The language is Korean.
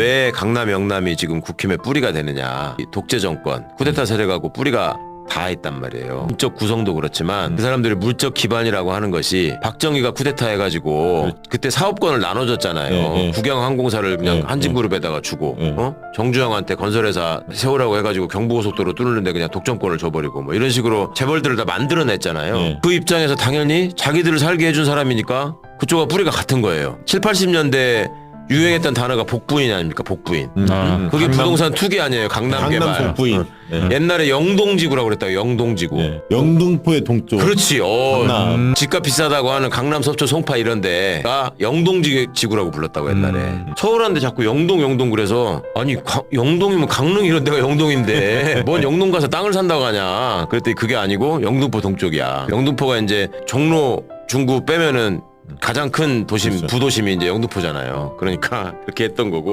왜 강남 영남이 지금 국힘의 뿌리가 되느냐. 이 독재 정권 쿠데타 세력하고 뿌리가 다 있단 말이에요. 인적 구성도 그렇지만 그 사람들의 물적 기반이라고 하는 것이 박정희가 쿠데타 해가지고 그때 사업권을 나눠줬잖아요. 네, 네. 국영항공사를 그냥 네, 한진그룹에다가 주고 네. 어? 정주영한테 건설회사 세우라고 해가지고 경부고속도로 뚫는데 그냥 독점권을 줘버리고 뭐 이런 식으로 재벌들을 다 만들어냈잖아요. 네. 그 입장에서 당연히 자기들을 살게 해준 사람이니까 그쪽과 뿌리가 같은 거예요. 7, 80년대 유행했던 단어가 복부인 아닙니까? 복부인. 아, 그게 강남- 부동산 투기 아니에요? 강남, 강남 개발. 동부인. 네. 옛날에 영동지구라고 그랬다 영동지구. 네. 영등포의 동쪽. 그렇지. 어. 강남. 집값 비싸다고 하는 강남 서초 송파 이런 데가 영동지구라고 불렀다고 옛날에. 음. 서울한테 자꾸 영동 영동 그래서 아니 가- 영동이면 강릉 이런 데가 영동인데 뭔 영동 가서 땅을 산다고 하냐. 그랬더니 그게 아니고 영등포 동쪽이야. 영등포가 이제 종로 중구 빼면은 가장 큰 도심 그렇죠. 부도심이 이제 영등포잖아요 그러니까 그렇게 했던 거고